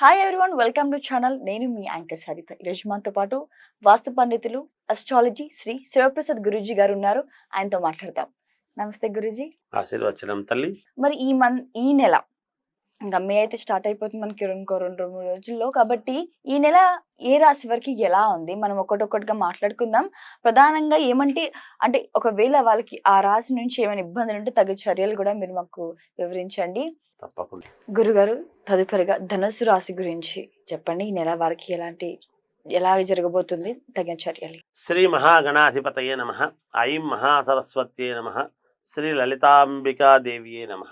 Hi everyone welcome to channel నేను మీ anchor Saritha. ఈరోజు మనతో పాటు వాస్తు పండితులు అస్ట్రాలజీ శ్రీ శివప్రసాద్ గురూజీ గారు ఉన్నారు. ఆయనతో మాట్లాడదాం. నమస్తే గురూజీ. ఆశీర్వచనం తల్లి. మరి ఈ మన్ ఈ నెల ఇంకా మే అయితే స్టార్ట్ అయిపోతుంది మనకి ఇంకో రెండు రెండు మూడు రోజుల్లో. కాబట్టి ఈ నెల ఏ రాశి వరకు ఎలా ఉంది? మనం ఒక్కొక్కటిగా మాట్లాడుకుందాం. ప్రధానంగా ఏమంటే అంటే ఒకవేళ వాళ్ళకి ఆ రాశి నుంచి ఏమైనా ఇబ్బందులు ఉంటే తగు చర్యలు కూడా మీరు మాకు వివరించండి. తప్పకుండా. గురుగారు తదుపరిగా ధనుసు రాశి గురించి చెప్పండి. ఈ నెల వారికి ఎలాంటి ఎలా జరగబోతుంది? తగిన చర్యలు. శ్రీ మహాగణాధిపతయే నమ. ఐం మహాసరస్వత్యే నమ. శ్రీ లలితాంబికాదేవియే నమ.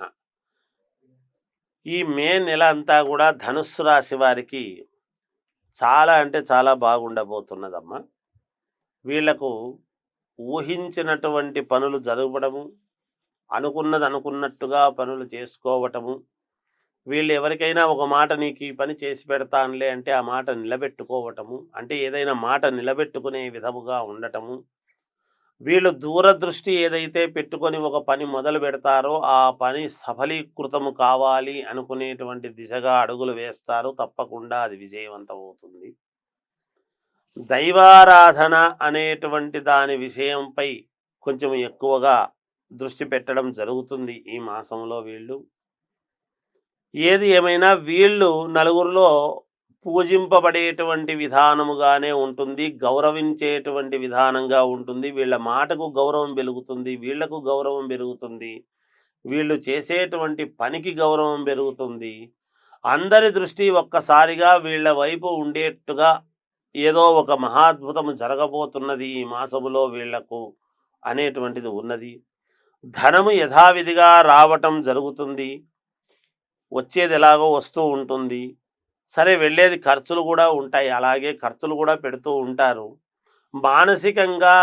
ఈ మే నెల అంతా కూడా ధనుస్సు రాశి వారికి చాలా అంటే చాలా బాగుండబోతున్నదమ్మా. వీళ్ళకు ఊహించినటువంటి పనులు జరగడము అనుకున్నది అనుకున్నట్టుగా పనులు చేసుకోవటము. వీళ్ళు ఎవరికైనా ఒక మాట నీకు ఈ పని చేసి పెడతానులే అంటే ఆ మాట నిలబెట్టుకోవటము అంటే ఏదైనా మాట నిలబెట్టుకునే విధముగా ఉండటము. వీళ్ళు దూరదృష్టి ఏదైతే పెట్టుకొని ఒక పని మొదలు పెడతారో ఆ పని సఫలీకృతము కావాలి అనుకునేటువంటి దిశగా అడుగులు వేస్తారు. తప్పకుండా అది విజయవంతం అవుతుంది దైవారాధన అనేటువంటి దాని విషయంపై కొంచెం ఎక్కువగా దృష్టి పెట్టడం జరుగుతుంది ఈ మాసంలో వీళ్ళు. ఏది ఏమైనా వీళ్ళు నలుగురిలో పూజింపబడేటువంటి విధానముగానే ఉంటుంది గౌరవించేటువంటి విధానంగా ఉంటుంది. వీళ్ళ మాటకు గౌరవం పెరుగుతుంది వీళ్ళకు గౌరవం పెరుగుతుంది వీళ్ళు చేసేటువంటి పనికి గౌరవం పెరుగుతుంది. అందరి దృష్టి ఒక్కసారిగా వీళ్ళ వైపు ఉండేట్టుగా ఏదో ఒక మహాద్భుతము జరగబోతున్నది ఈ మాసములో వీళ్ళకు అనేటువంటిది ఉన్నది. ధనము యథావిధిగా రావటం జరుగుతుంది వచ్చేది ఎలాగో వస్తూ ఉంటుంది. సరే వెళ్ళేది ఖర్చులు కూడా ఉంటాయి. అలాగే ఖర్చులు కూడా పెడుతూ ఉంటారు. మానసికంగా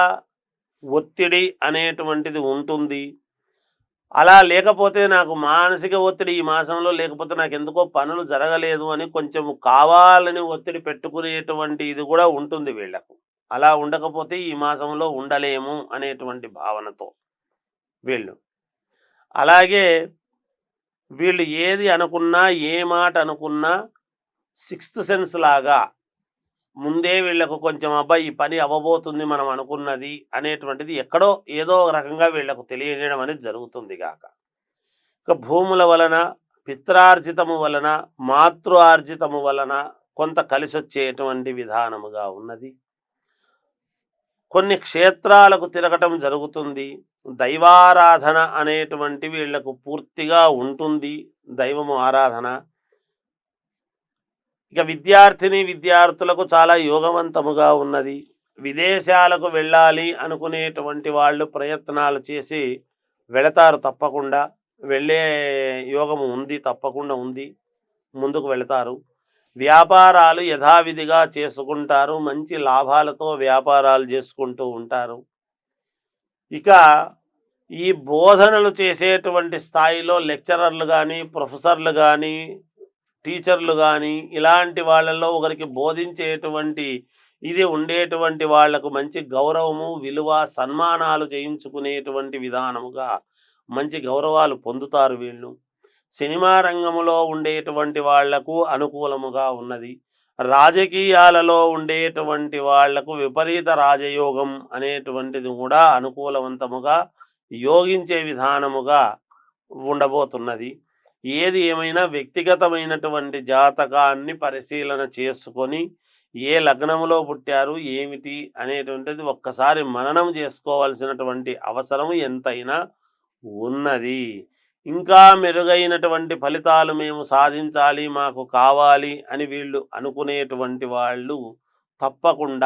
ఒత్తిడి అనేటువంటిది ఉంటుంది. అలా లేకపోతే నాకు మానసిక ఒత్తిడి ఈ మాసంలో లేకపోతే నాకు ఎందుకో పనులు జరగలేదు అని కొంచెం కావాలని ఒత్తిడి పెట్టుకునేటువంటి ఇది కూడా ఉంటుంది వీళ్ళకు అలా ఉండకపోతే ఈ మాసంలో ఉండలేము అనేటువంటి భావనతో వీళ్ళు. అలాగే వీళ్ళు ఏది అనుకున్నా ఏ మాట అనుకున్నా సిక్స్త్ సెన్స్ లాగా ముందే వీళ్ళకు కొంచెం అబ్బాయి ఈ పని అవ్వబోతుంది మనం అనుకున్నది అనేటువంటిది ఎక్కడో ఏదో రకంగా వీళ్ళకు తెలియజేయడం అనేది జరుగుతుంది గాక. ఇక భూముల వలన పిత్రార్జితము వలన మాతృ ఆర్జితము వలన కొంత కలిసి వచ్చేటువంటి విధానముగా ఉన్నది. కొన్ని క్షేత్రాలకు తిరగటం జరుగుతుంది. దైవారాధన అనేటువంటి వీళ్ళకు పూర్తిగా ఉంటుంది. దైవము ఆరాధన ఇక విద్యార్థిని విద్యార్థులకు చాలా యోగవంతముగా ఉన్నది. విదేశాలకు వెళ్ళాలి అనుకునేటువంటి వాళ్ళు ప్రయత్నాలు చేసి వెళతారు తప్పకుండా. వెళ్ళే యోగము ఉంది తప్పకుండా ఉంది. ముందుకు వెళతారు. వ్యాపారాలు యథావిధిగా చేసుకుంటారు. మంచి లాభాలతో వ్యాపారాలు చేసుకుంటూ ఉంటారు. ఇక ఈ బోధనలు చేసేటువంటి స్థాయిలో లెక్చరర్లు కానీ ప్రొఫెసర్లు కానీ టీచర్లు కానీ ఇలాంటి వాళ్ళల్లో ఒకరికి బోధించేటువంటి ఇది ఉండేటువంటి వాళ్ళకు మంచి గౌరవము విలువ సన్మానాలు చేయించుకునేటువంటి విధానముగా మంచి గౌరవాలు పొందుతారు వీళ్ళు. సినిమా రంగములో ఉండేటువంటి వాళ్ళకు అనుకూలముగా ఉన్నది. రాజకీయాలలో ఉండేటువంటి వాళ్ళకు విపరీత రాజయోగం అనేటువంటిది కూడా అనుకూలవంతముగా యోగించే విధానముగా ఉండబోతున్నది. ఏది ఏమైనా వ్యక్తిగతమైనటువంటి జాతకాన్ని పరిశీలన చేసుకొని ఏ లగ్నములో పుట్టారు ఏమిటి అనేటువంటిది ఒక్కసారి మననం చేసుకోవాల్సినటువంటి అవసరం ఎంతైనా ఉన్నది. ఇంకా మెరుగైనటువంటి ఫలితాలు మేము సాధించాలి మాకు కావాలి అని వీళ్ళు అనుకునేటువంటి వాళ్ళు తప్పకుండా